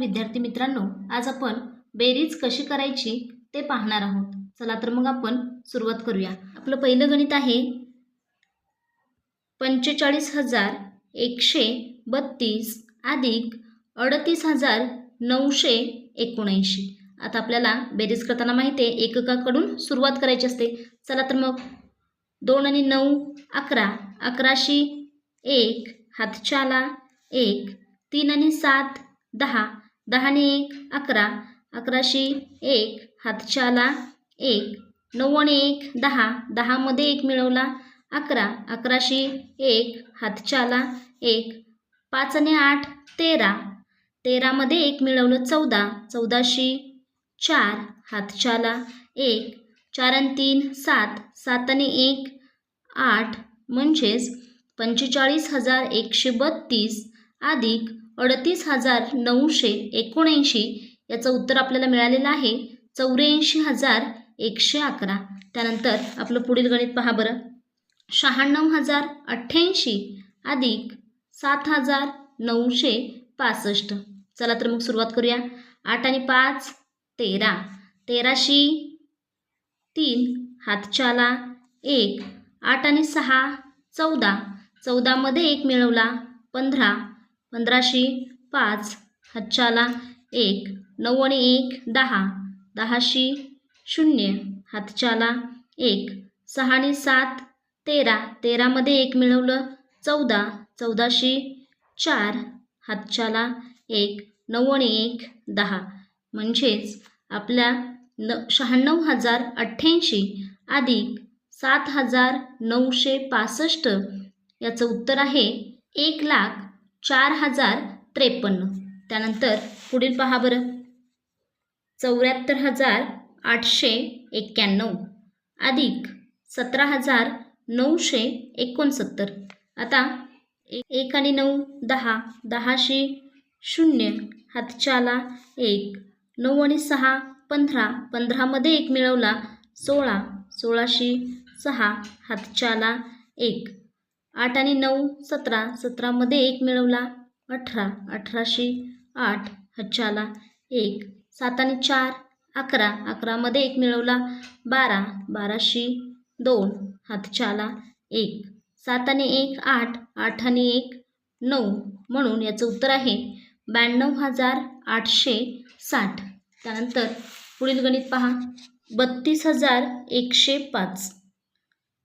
विद्यार्थी मित्रांनो आज आपण बेरीज कशी करायची ते पाहणार आहोत. चला तर मग आपण सुरुवात करूया. आपलं पहिलं गणित आहे पंचेचाळीस हजार एकशे बत्तीस अधिक अडतीस हजार नऊशे एकोणऐंशी. आता आपल्याला बेरीज करताना माहिती आहे एककाकडून सुरुवात करायची असते. चला तर मग दोन आणि नऊ अकरा. अकराशी एक हातच्याला एक. तीन आणि सात दहा. दहाने एक अकरा. अकराशे एक हातच्याला एक. नव्वाने एक दहा. दहामध्ये एक मिळवला. अकरा. अकराशे एक हातच्याला एक. पाचने आठ तेरा. तेरामध्ये एक मिळवलं चौदा. चौदाशे चार हातच्याला एक. चार आणि तीन सात. सातने एक आठ. म्हणजेच पंचेचाळीस हजार एकशे बत्तीस अधिक अडतीस हजार नऊशे एकोणऐंशी याचं उत्तर आपल्याला मिळालेलं आहे. चौऱ्याऐंशी हजार एकशे अकरा. त्यानंतर आपलं पुढील गणित पहा बरं. शहाण्णव हजार अठ्ठ्याऐंशी अधिक सात हजार नऊशे पासष्ट. चला तर मग सुरुवात करूया. आठ आणि पाच तेरा. तेराशी तीन. हातच्याला एक. आठ आणि सहा चौदा. चौदामध्ये एक मिळवला पंधरा. पंधराशे पाच हातच्याला एक नऊ आणि एक दहा दहाशी शून्य हातच्याला एक सहा आणि सात तेरा तेरामध्ये एक मिळवलं चौदा चौदाशे चार हातच्याला एक नऊ आणि एक दहा. म्हणजेच आपल्या न शहाण्णव हजार अठ्ठ्याऐंशी अधिक सात हजार नऊशे पासष्ट याचं उत्तर आहे एक लाख चार हजार त्रेपन्न. त्यानंतर पुढील पहा बरं. चौऱ्याहत्तर हजार आठशे एक्क्याण्णव. अधिक सतरा हजार नऊशे एकोणसत्तर. आता एक आणि नऊ दहा. दहाशी शून्य. हातच्याला एक. नऊ आणि सहा पंधरा. पंधरामध्ये एक मिळवला. सोळा. सोळाशी सहा. हातच्याला एक. आठ आणि नऊ सतरा. सतरामध्ये एक मिळवला. अठरा. अठराशे आठ. हातच्याला एक. सात आणि चार. अकरा. अकरामध्ये एक मिळवला. बारा. बाराशे दोन. हातच्याला एक. सात आणि एक आठ. आठ आणि एक नऊ. म्हणून याचं उत्तर आहे ब्याण्णव हजार आठशे साठ. त्यानंतर पुढील गणित पहा. बत्तीस हजार एकशे पाच.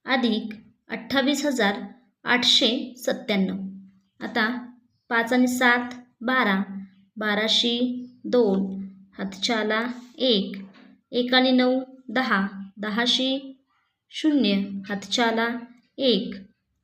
अधिक अठ्ठावीस हजार आठशे सत्त्याण्णव. आता पाच आणि सात बारा. बाराशे दोन. हातच्याला एक. एक आणि नऊ दहा. दहाशी शून्य. हातच्याला एक.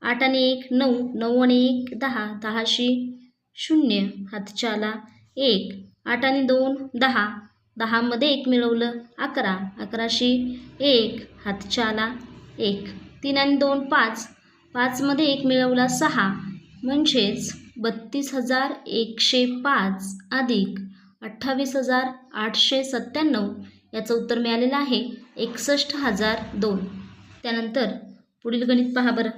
आठ आणि एक नऊ. नऊ आणि एक दहा. दहाशी शून्य. हातच्याला एक. आठ आणि दोन दहा. दहामध्ये एक मिळवलं अकरा. अकराशे एक. हातच्याला एक. तीन आणि दोन पाच. पाचमध्ये एक मिळवला सहा. म्हणजेच बत्तीस हजार एकशे पाच अधिक अठ्ठावीस हजार आठशे सत्त्याण्णव याचं उत्तर मिळालेलं आहे. एकसष्ट हजार दोन. त्यानंतर पुढील गणित पहा बरं.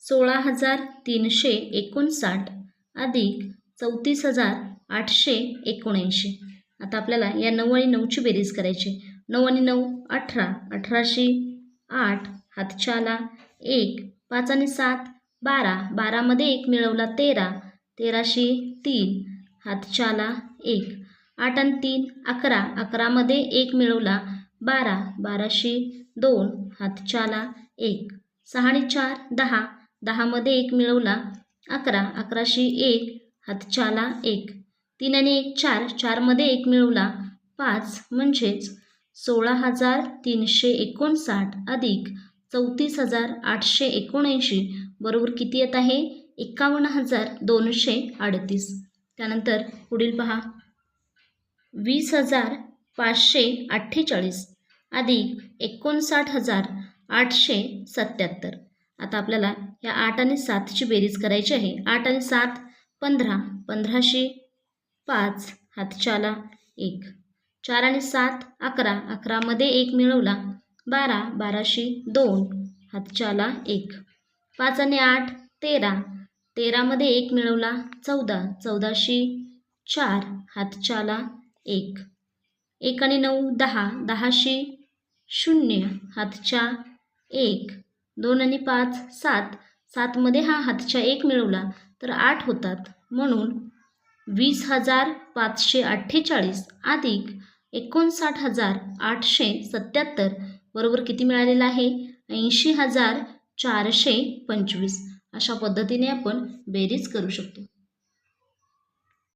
सोळा हजार तीनशे एकोणसाठ अधिक चौतीस हजार आठशे एकोणऐंशी. आता आपल्याला या नऊ आणि नऊची बेरीज करायची नऊ आणि नऊ अठरा. अठराशे आठ. हातच्याला एक. पाच आणि सात बारा. बारामध्ये एक मिळवला तेरा. तेराशे तीन. हातच्याला एक. आठ आणि तीन अकरा. अकरामध्ये एक मिळवला बारा. बाराशे दोन. हातच्याला एक. सहा आणि चार दहा. दहामध्ये एक मिळवला अकरा. अकराशे एक. हातच्याला एक. तीन आणि एक चार. चारमध्ये एक मिळवला पाच. म्हणजेच सोळा हजार तीनशे एकोणसाठ अधिक. चौतीस हजार आठशे एकोणऐंशी बरोबर किती येत आहे? एकावन्न हजार दोनशे अडतीस. त्यानंतर पुढील पहा. वीस हजार पाचशे अठ्ठेचाळीस. अधिक एकोणसाठ हजार आठशे सत्याहत्तर. आता आपल्याला या आठ आणि सातची बेरीज करायची आहे. आठ आणि सात पंधरा. पंधराशे पाच हातच्याला एक. चार आणि सात अकरा. अकरामध्ये एक मिळवला. बारा बाराशे दोन हातच्याला एक. पाच आणि आठ तेरा. तेरामध्ये एक मिळवला चौदा. चौदाशे चार हातच्याला एक. एक आणि नऊ दहा. दहाशे शून्य हातच्या एक. दोन आणि पाच सात. सातमध्ये हा हातच्या एक मिळवला तर आठ होतात. म्हणून वीस हजार पाचशे अठ्ठेचाळीस अधिक एकोणसाठ हजार आठशे सत्याहत्तर बरोबर किती मिळालेलं आहे? ऐंशी हजार चारशे पंचवीस. अशा पद्धतीने आपण बेरीज करू शकतो.